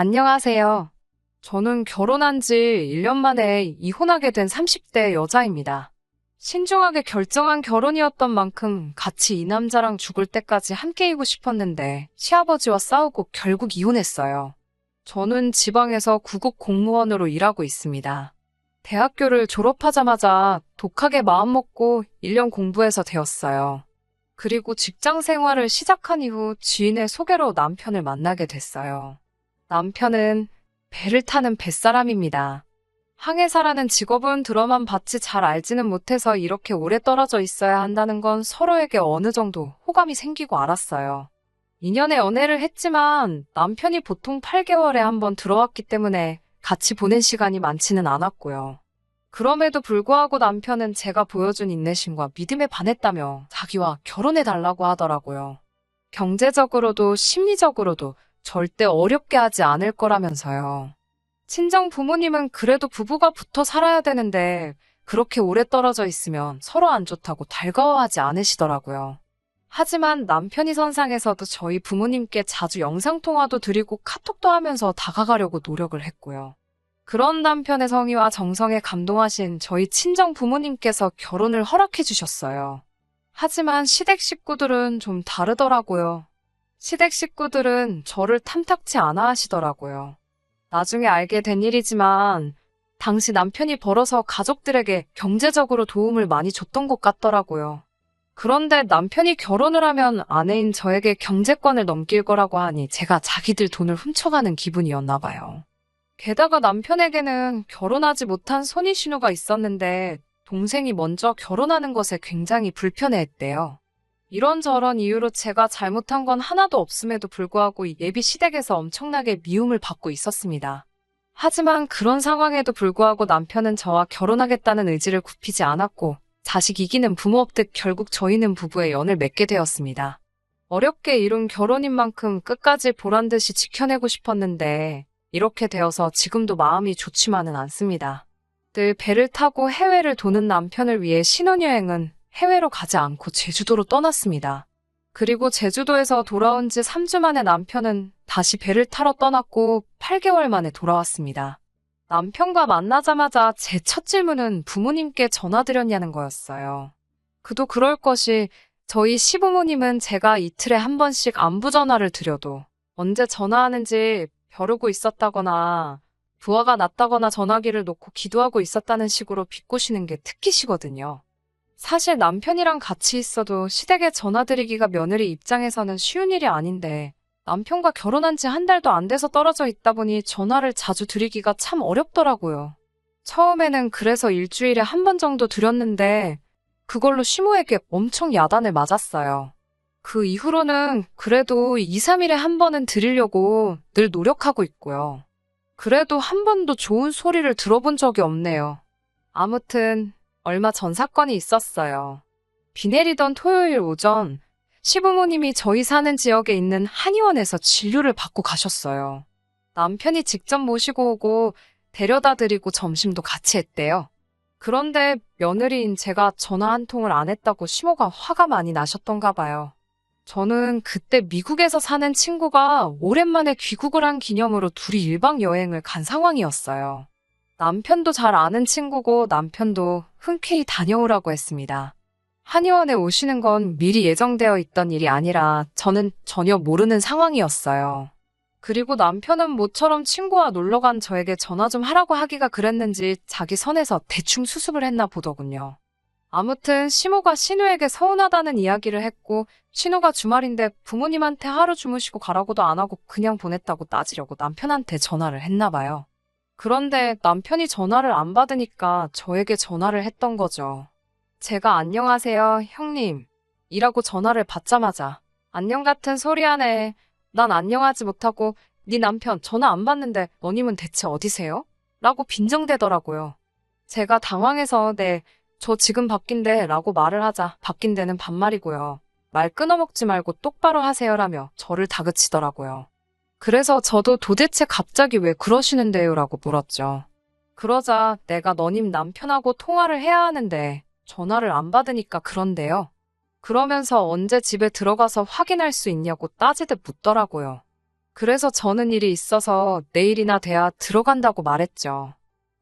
안녕하세요. 저는 결혼한 지 1년 만에 이혼하게 된 30대 여자입니다. 신중하게 결정한 결혼이었던 만큼 같이 이 남자랑 죽을 때까지 함께이고 싶었는데 시아버지와 싸우고 결국 이혼했어요. 저는 지방에서 구급 공무원으로 일하고 있습니다. 대학교를 졸업하자마자 독하게 마음먹고 1년 공부해서 되었어요. 그리고 직장 생활을 시작한 이후 지인의 소개로 남편을 만나게 됐어요. 남편은 배를 타는 뱃사람입니다. 항해사라는 직업은 들어만 봤지 잘 알지는 못해서 이렇게 오래 떨어져 있어야 한다는 건 서로에게 어느 정도 호감이 생기고 알았어요. 2년의 연애를 했지만 남편이 보통 8개월에 한 번 들어왔기 때문에 같이 보낸 시간이 많지는 않았고요. 그럼에도 불구하고 남편은 제가 보여준 인내심과 믿음에 반했다며 자기와 결혼해달라고 하더라고요. 경제적으로도 심리적으로도 절대 어렵게 하지 않을 거라면서요. 친정 부모님은 그래도 부부가 붙어 살아야 되는데 그렇게 오래 떨어져 있으면 서로 안 좋다고 달가워하지 않으시더라고요. 하지만 남편이 선상에서도 저희 부모님께 자주 영상통화도 드리고 카톡도 하면서 다가가려고 노력을 했고요. 그런 남편의 성의와 정성에 감동하신 저희 친정 부모님께서 결혼을 허락해 주셨어요. 하지만 시댁 식구들은 좀 다르더라고요. 시댁 식구들은 저를 탐탁치 않아 하시더라고요. 나중에 알게 된 일이지만 당시 남편이 벌어서 가족들에게 경제적으로 도움을 많이 줬던 것 같더라고요. 그런데 남편이 결혼을 하면 아내인 저에게 경제권을 넘길 거라고 하니 제가 자기들 돈을 훔쳐가는 기분이었나 봐요. 게다가 남편에게는 결혼하지 못한 손이 신우가 있었는데 동생이 먼저 결혼하는 것에 굉장히 불편해했대요. 이런저런 이유로 제가 잘못한 건 하나도 없음에도 불구하고 이 예비 시댁에서 엄청나게 미움을 받고 있었습니다. 하지만 그런 상황에도 불구하고 남편은 저와 결혼하겠다는 의지를 굽히지 않았고 자식 이기는 부모 없듯 결국 저희는 부부의 연을 맺게 되었습니다. 어렵게 이룬 결혼인 만큼 끝까지 보란 듯이 지켜내고 싶었는데 이렇게 되어서 지금도 마음이 좋지만은 않습니다. 늘 배를 타고 해외를 도는 남편을 위해 신혼여행은 해외로 가지 않고 제주도로 떠났습니다. 그리고 제주도에서 돌아온 지 3주 만에 남편은 다시 배를 타러 떠났고 8개월 만에 돌아왔습니다. 남편과 만나자마자 제 첫 질문은 부모님께 전화드렸냐는 거였어요. 그도 그럴 것이 저희 시부모님은 제가 이틀에 한 번씩 안부 전화를 드려도 언제 전화하는지 벼르고 있었다거나 부하가 났다거나 전화기를 놓고 기도하고 있었다는 식으로 비꼬시는 게 특기시거든요. 사실 남편이랑 같이 있어도 시댁에 전화드리기가 며느리 입장에서는 쉬운 일이 아닌데 남편과 결혼한 지 한 달도 안 돼서 떨어져 있다 보니 전화를 자주 드리기가 참 어렵더라고요. 처음에는 그래서 일주일에 한 번 정도 드렸는데 그걸로 시모에게 엄청 야단을 맞았어요. 그 이후로는 그래도 2, 3일에 한 번은 드리려고 늘 노력하고 있고요. 그래도 한 번도 좋은 소리를 들어본 적이 없네요. 아무튼 얼마 전 사건이 있었어요. 비 내리던 토요일 오전 시부모님이 저희 사는 지역에 있는 한의원에서 진료를 받고 가셨어요. 남편이 직접 모시고 오고 데려다 드리고 점심도 같이 했대요. 그런데 며느리인 제가 전화 한 통을 안 했다고 시모가 화가 많이 나셨던가 봐요. 저는 그때 미국에서 사는 친구가 오랜만에 귀국을 한 기념으로 둘이 일박 여행을 간 상황이었어요. 남편도 잘 아는 친구고 남편도 흔쾌히 다녀오라고 했습니다. 한의원에 오시는 건 미리 예정되어 있던 일이 아니라 저는 전혀 모르는 상황이었어요. 그리고 남편은 모처럼 친구와 놀러 간 저에게 전화 좀 하라고 하기가 그랬는지 자기 선에서 대충 수습을 했나 보더군요. 아무튼 시모가 신우에게 서운하다는 이야기를 했고 신우가 주말인데 부모님한테 하루 주무시고 가라고도 안 하고 그냥 보냈다고 따지려고 남편한테 전화를 했나 봐요. 그런데 남편이 전화를 안 받으니까 저에게 전화를 했던 거죠. 제가 안녕하세요, 형님. 이라고 전화를 받자마자 안녕 같은 소리 하네. 난 안녕하지 못하고 네 남편 전화 안 받는데 너님은 대체 어디세요? 라고 빈정대더라고요. 제가 당황해서 네, 저 지금 바뀐데 라고 말을 하자 바뀐 데는 반말이고요. 말 끊어먹지 말고 똑바로 하세요라며 저를 다그치더라고요. 그래서 저도 도대체 갑자기 왜 그러시는데요? 라고 물었죠. 그러자 내가 너님 남편하고 통화를 해야 하는데 전화를 안 받으니까 그런데요. 그러면서 언제 집에 들어가서 확인할 수 있냐고 따지듯 묻더라고요. 그래서 저는 일이 있어서 내일이나 돼야 들어간다고 말했죠.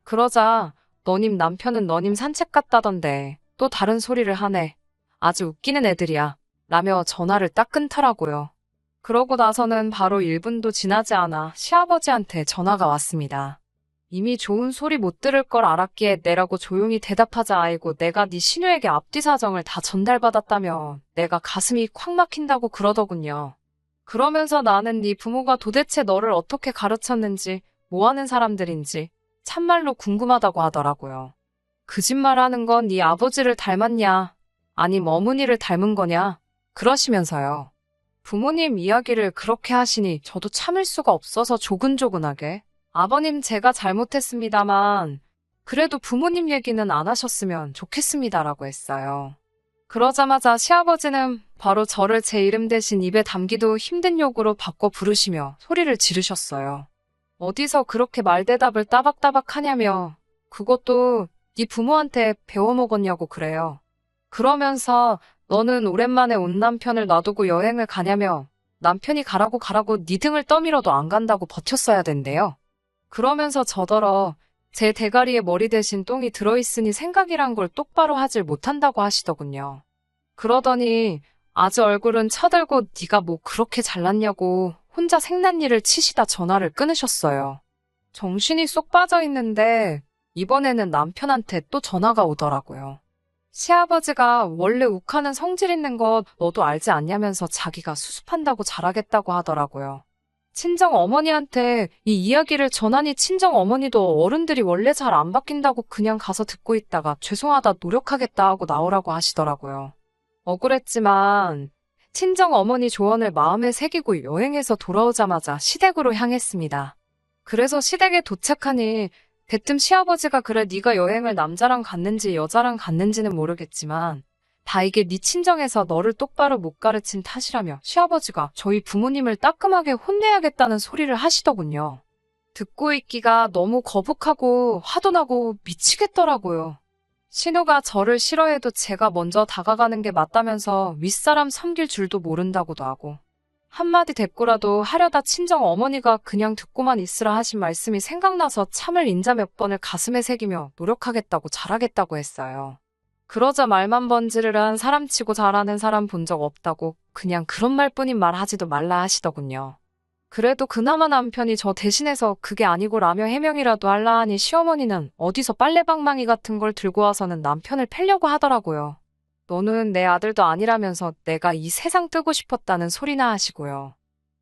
그러자 너님 남편은 너님 산책 갔다던데 또 다른 소리를 하네. 아주 웃기는 애들이야. 라며 전화를 딱 끊더라고요. 그러고 나서는 바로 1분도 지나지 않아 시아버지한테 전화가 왔습니다. 이미 좋은 소리 못 들을 걸 알았기에 내라고 조용히 대답하자 아이고 내가 네 신우에게 앞뒤 사정을 다 전달받았다며 내가 가슴이 콱 막힌다고 그러더군요. 그러면서 나는 네 부모가 도대체 너를 어떻게 가르쳤는지 뭐 하는 사람들인지 참말로 궁금하다고 하더라고요. 거짓말하는 건 네 아버지를 닮았냐 아님 어머니를 닮은 거냐 그러시면서요. 부모님 이야기를 그렇게 하시니 저도 참을 수가 없어서 조근조근하게 아버님 제가 잘못했습니다만 그래도 부모님 얘기는 안 하셨으면 좋겠습니다라고 했어요. 그러자마자 시아버지는 바로 저를 제 이름 대신 입에 담기도 힘든 욕으로 바꿔 부르시며 소리를 지르셨어요. 어디서 그렇게 말대답을 따박따박 하냐며 그것도 네 부모한테 배워먹었냐고 그래요. 그러면서 너는 오랜만에 온 남편을 놔두고 여행을 가냐며 남편이 가라고 가라고 네 등을 떠밀어도 안 간다고 버텼어야 된대요. 그러면서 저더러 제 대가리에 머리 대신 똥이 들어있으니 생각이란 걸 똑바로 하질 못한다고 하시더군요. 그러더니 아주 얼굴은 쳐들고 네가 뭐 그렇게 잘났냐고 혼자 생난 일을 치시다 전화를 끊으셨어요. 정신이 쏙 빠져 있는데 이번에는 남편한테 또 전화가 오더라고요. 시아버지가 원래 욱하는 성질 있는 것 너도 알지 않냐면서 자기가 수습한다고 잘하겠다고 하더라고요. 친정 어머니한테 이 이야기를 전하니 친정 어머니도 어른들이 원래 잘 안 바뀐다고 그냥 가서 듣고 있다가 죄송하다 노력하겠다 하고 나오라고 하시더라고요. 억울했지만 친정 어머니 조언을 마음에 새기고 여행해서 돌아오자마자 시댁으로 향했습니다. 그래서 시댁에 도착하니 대뜸 시아버지가 그래 네가 여행을 남자랑 갔는지 여자랑 갔는지는 모르겠지만 다 이게 네 친정에서 너를 똑바로 못 가르친 탓이라며 시아버지가 저희 부모님을 따끔하게 혼내야겠다는 소리를 하시더군요. 듣고 있기가 너무 거북하고 화도 나고 미치겠더라고요. 신우가 저를 싫어해도 제가 먼저 다가가는 게 맞다면서 윗사람 섬길 줄도 모른다고도 하고 한마디 대꾸라도 하려다 친정 어머니가 그냥 듣고만 있으라 하신 말씀이 생각나서 참을 인자 몇 번을 가슴에 새기며 노력하겠다고 잘하겠다고 했어요. 그러자 말만 번지르르한 사람치고 잘하는 사람 본 적 없다고 그냥 그런 말뿐인 말 하지도 말라 하시더군요. 그래도 그나마 남편이 저 대신해서 그게 아니고 라며 해명이라도 할라 하니 시어머니는 어디서 빨래방망이 같은 걸 들고 와서는 남편을 패려고 하더라고요. 너는 내 아들도 아니라면서 내가 이 세상 뜨고 싶었다는 소리나 하시고요.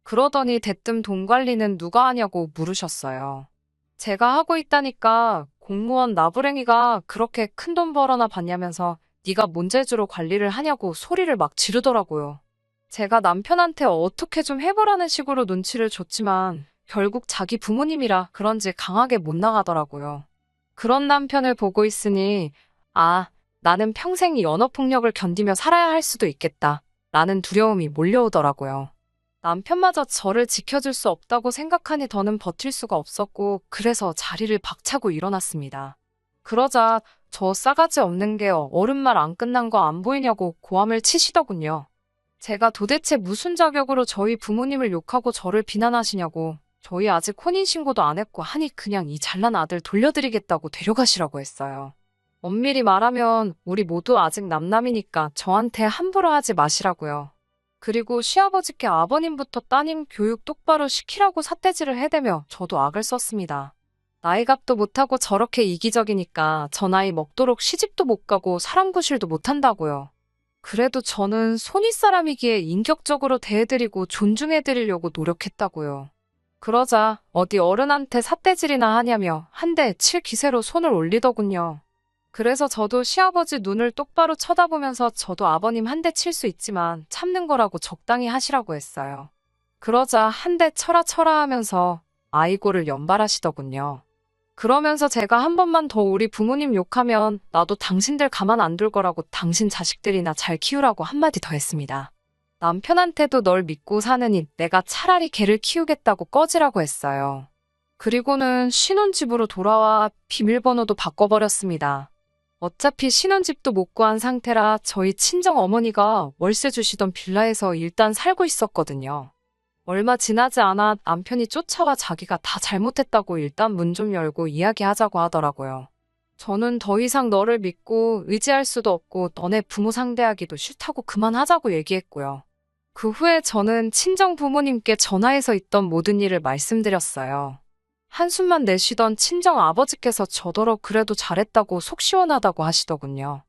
그러더니 대뜸 돈 관리는 누가 하냐고 물으셨어요. 제가 하고 있다니까 공무원 나부랭이가 그렇게 큰 돈 벌어나 받냐면서 네가 뭔 재주로 관리를 하냐고 소리를 막 지르더라고요. 제가 남편한테 어떻게 좀 해보라는 식으로 눈치를 줬지만 결국 자기 부모님이라 그런지 강하게 못 나가더라고요. 그런 남편을 보고 있으니 아, 나는 평생 이 연어폭력을 견디며 살아야 할 수도 있겠다. 라는 두려움이 몰려오더라고요. 남편마저 저를 지켜줄 수 없다고 생각하니 더는 버틸 수가 없었고 그래서 자리를 박차고 일어났습니다. 그러자 저 싸가지 없는 게 어른 말 안 끝난 거 안 보이냐고 고함을 치시더군요. 제가 도대체 무슨 자격으로 저희 부모님을 욕하고 저를 비난하시냐고 저희 아직 혼인신고도 안 했고 하니 그냥 이 잘난 아들 돌려드리겠다고 데려가시라고 했어요. 엄밀히 말하면 우리 모두 아직 남남이니까 저한테 함부로 하지 마시라고요. 그리고 시아버지께 아버님부터 따님 교육 똑바로 시키라고 삿대질을 해대며 저도 악을 썼습니다. 나이값도 못하고 저렇게 이기적이니까 저 나이 먹도록 시집도 못 가고 사람 구실도 못한다고요. 그래도 저는 손윗 사람이기에 인격적으로 대해드리고 존중해드리려고 노력했다고요. 그러자 어디 어른한테 삿대질이나 하냐며 한 대 칠 기세로 손을 올리더군요. 그래서 저도 시아버지 눈을 똑바로 쳐다보면서 저도 아버님 한 대 칠 수 있지만 참는 거라고 적당히 하시라고 했어요. 그러자 한 대 쳐라 쳐라 하면서 아이고를 연발하시더군요. 그러면서 제가 한 번만 더 우리 부모님 욕하면 나도 당신들 가만 안 둘 거라고 당신 자식들이나 잘 키우라고 한마디 더 했습니다. 남편한테도 널 믿고 사느니 내가 차라리 걔를 키우겠다고 꺼지라고 했어요. 그리고는 신혼집으로 돌아와 비밀번호도 바꿔버렸습니다. 어차피 신혼집도 못 구한 상태라 저희 친정 어머니가 월세 주시던 빌라에서 일단 살고 있었거든요. 얼마 지나지 않아 남편이 쫓아와 자기가 다 잘못했다고 일단 문 좀 열고 이야기하자고 하더라고요. 저는 더 이상 너를 믿고 의지할 수도 없고 너네 부모 상대하기도 싫다고 그만하자고 얘기했고요. 그 후에 저는 친정 부모님께 전화해서 있던 모든 일을 말씀드렸어요. 한숨만 내쉬던 친정 아버지께서 저더러 그래도 잘했다고 속 시원하다고 하시더군요.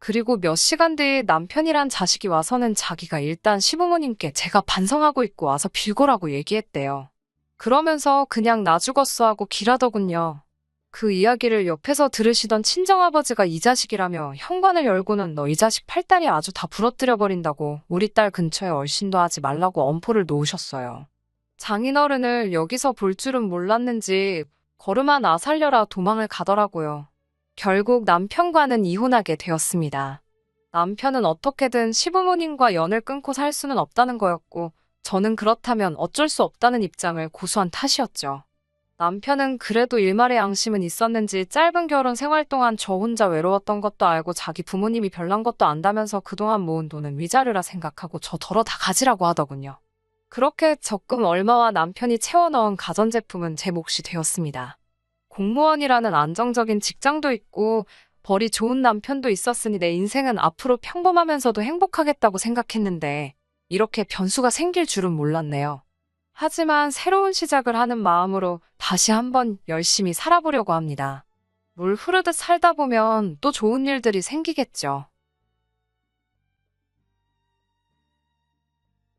그리고 몇 시간 뒤에 남편이란 자식이 와서는 자기가 일단 시부모님께 제가 반성하고 있고 와서 빌고라고 얘기했대요. 그러면서 그냥 나 죽었어 하고 길하더군요. 그 이야기를 옆에서 들으시던 친정아버지가 이 자식이라며 현관을 열고는 너 이 자식 팔다리 아주 다 부러뜨려 버린다고 우리 딸 근처에 얼씬도 하지 말라고 엄포를 놓으셨어요. 장인어른을 여기서 볼 줄은 몰랐는지 걸음아 나 살려라 도망을 가더라고요. 결국 남편과는 이혼하게 되었습니다. 남편은 어떻게든 시부모님과 연을 끊고 살 수는 없다는 거였고 저는 그렇다면 어쩔 수 없다는 입장을 고수한 탓이었죠. 남편은 그래도 일말의 양심은 있었는지 짧은 결혼 생활 동안 저 혼자 외로웠던 것도 알고 자기 부모님이 별난 것도 안다면서 그동안 모은 돈은 위자료라 생각하고 저 덜어 다 가지라고 하더군요. 그렇게 적금 얼마와 남편이 채워넣은 가전제품은 제 몫이 되었습니다. 공무원이라는 안정적인 직장도 있고 벌이 좋은 남편도 있었으니 내 인생은 앞으로 평범하면서도 행복하겠다고 생각했는데 이렇게 변수가 생길 줄은 몰랐네요. 하지만 새로운 시작을 하는 마음으로 다시 한번 열심히 살아보려고 합니다. 물 흐르듯 살다 보면 또 좋은 일들이 생기겠죠.